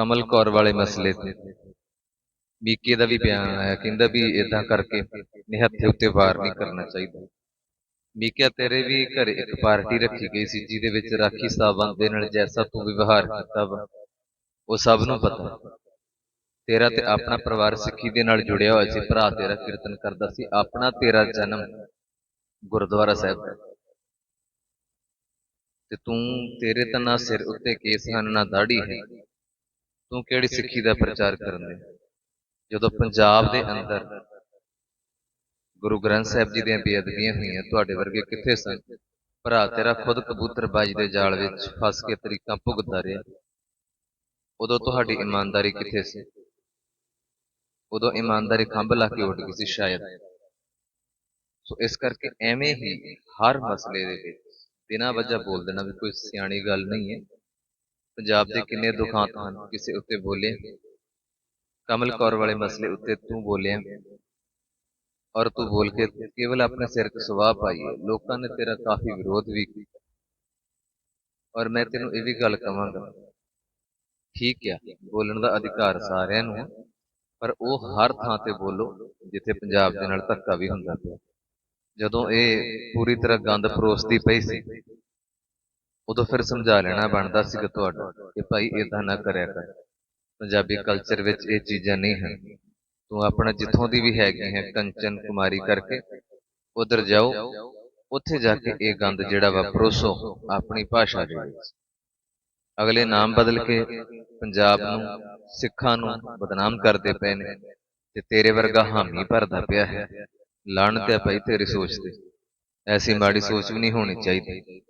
ਕਮਲ ਕੌਰ ਵਾਲੇ ਮਸਲੇ ਤੇ। ਮੀਕੇ ਦਾ ਵੀ ਬਿਆਨ ਆਇਆ, ਕਹਿੰਦਾ ਵੀ ਇਦਾਂ ਕਰਕੇ ਨਿਹੱਥੇ ਉੱਤੇ ਵਾਰ ਨਹੀਂ ਕਰਨਾ ਚਾਹੀਦਾ। ਮੀਕਿਆ ਤੇਰੇ ਵੀ ਘਰੇ ਇੱਕ ਪਾਰਟੀ ਰੱਖੀ ਗਈ ਸੀ, ਜਿਹਦੇ ਵਿੱਚ ਰਾਖੀ ਸਾਹਿਬਾਨ ਦੇ ਨਾਲ ਜੈਸਾ ਤੂੰ ਵਿਵਹਾਰ ਕੀਤਾ ਵਾ, ਉਹ ਸਭ ਨੂੰ ਪਤਾ। ਤੇਰਾ ਤੇ ਆਪਣਾ ਪਰਿਵਾਰ ਸਿੱਖੀ ਦੇ ਨਾਲ ਜੁੜਿਆ ਹੋਇਆ ਸੀ, ਭਰਾ ਤੇਰਾ ਕੀਰਤਨ ਕਰਦਾ ਸੀ, ਆਪਣਾ ਤੇਰਾ ਜਨਮ ਗੁਰਦੁਆਰਾ ਸਾਹਿਬ। ਦਾ ਤੇ ਤੂੰ ਤੇਰੇ ਤਾਂ ਨਾ ਸਿਰ ਉੱਤੇ ਕੇਸ ਹਨ, ਨਾ ਦਾੜੀ ਹੈ। ਤੂੰ ਕਿਹੜੀ ਸਿੱਖੀ ਦਾ ਪ੍ਰਚਾਰ ਕਰਨ ਦੇ? ਜਦੋਂ ਪੰਜਾਬ ਦੇ ਅੰਦਰ ਗੁਰੂ ਗ੍ਰੰਥ ਸਾਹਿਬ ਜੀ ਦੀਆਂ ਬੇਅਦਬੀਆਂ ਹੋਈਆਂ ਤੁਹਾਡੇ ਵਰਗੇ ਕਿੱਥੇ ਸਨ? ਭਰਾ ਤੇਰਾ ਖੁਦ ਕਬੂਤਰਬਾਜੀ ਦੇ ਜਾਲ ਵਿੱਚ ਫਸ ਕੇ ਤਰੀਕਾਂ ਭੁਗਤਦਾ ਰਿਹਾ। ਉਦੋਂ ਤੁਹਾਡੀ ਇਮਾਨਦਾਰੀ ਕਿੱਥੇ ਸੀ? ਉਦੋਂ ਇਮਾਨਦਾਰੀ ਖੰਭ ਲਾ ਕੇ ਉੱਡ ਗਈ ਸੀ ਸ਼ਾਇਦ। ਸੋ ਇਸ ਕਰਕੇ ਐਵੇਂ ਹੀ ਹਰ ਮਸਲੇ ਦੇ ਵਿੱਚ ਬਿਨਾਂ ਵਜ੍ਹਾ ਬੋਲ ਦੇਣਾ ਵੀ ਕੋਈ ਸਿਆਣੀ ਗੱਲ ਨਹੀਂ ਹੈ। ਪੰਜਾਬ ਦੇ ਕਿੰਨੇ ਦੁਖਾਂਤ ਹਨ? ਕਿਸੇ ਉੱਤੇ ਬੋਲੇ। ਕਮਲ ਕੌਰ ਵਾਲੇ ਮਸਲੇ ਉੱਤੇ ਤੂੰ ਬੋਲਿਆ। ਔਰ ਤੂੰ ਬੋਲ ਕੇ ਕੇਵਲ ਆਪਣੇ ਸਿਰ ਤੇ ਸਵਾਹ ਪਾਈ ਹੈ ਲੋਕਾਂ ਨੇ ਤੇਰਾ ਕਾਫੀ ਵਿਰੋਧ ਵੀ ਕੀਤਾ। ਔਰ ਮੈਂ ਤੈਨੂੰ ਇਹ ਵੀ ਗੱਲ ਕਵਾਂਗਾ ਠੀਕ ਆ। ਬੋਲਣ ਦਾ ਅਧਿਕਾਰ ਸਾਰਿਆਂ ਨੂੰ ਪਰ ਉਹ ਹਰ ਥਾਂ ਤੇ ਬੋਲੋ ਜਿੱਥੇ ਪੰਜਾਬ ਦੇ ਨਾਲ ਧੱਕਾ ਵੀ ਹੁੰਦਾ ਪਿਆ। ਜਦੋਂ ਇਹ ਪੂਰੀ ਤਰ੍ਹਾਂ ਗੰਦ ਪਰੋਸਦੀ ਪਈ ਸੀ ਉਦੋਂ ਫਿਰ ਸਮਝਾ ਲੈਣਾ ਬਣਦਾ ਸੀਗਾ ਤੁਹਾਡਾ ਕਿ ਭਾਈ ਇਦਾਂ ਨਾ ਕਰਿਆ ਕਰ। ਪੰਜਾਬੀ ਕਲਚਰ ਵਿੱਚ ਇਹ ਚੀਜ਼ਾਂ ਨਹੀਂ ਹਨ। ਤੂੰ ਆਪਣਾ ਜਿੱਥੋਂ ਦੀ ਵੀ ਹੈਗੀ ਹੈ ਕੰਚਨ ਕੁਮਾਰੀ ਕਰਕੇ, ਉਧਰ ਜਾਓ। ਉੱਥੇ ਜਾ ਕੇ ਇਹ ਗੰਦ ਜਿਹੜਾ ਵਾ ਪਰੋਸੋ, ਆਪਣੀ ਭਾਸ਼ਾ ਦੇ ਵਿੱਚ। ਅਗਲੇ ਨਾਮ ਬਦਲ ਕੇ ਪੰਜਾਬ ਨੂੰ, ਸਿੱਖਾਂ ਨੂੰ ਬਦਨਾਮ ਕਰਦੇ ਪਏ ਨੇ ਤੇ ਤੇਰੇ ਵਰਗਾ ਹਾਮੀ ਭਰਦਾ ਪਿਆ ਹੈ। ਲਾਣਤ ਹੈ ਪਈ ਤੇਰੀ ਸੋਚ ਤੇ। ਐਸੀ ਮਾੜੀ ਸੋਚ ਵੀ ਨਹੀਂ ਹੋਣੀ ਚਾਹੀਦੀ।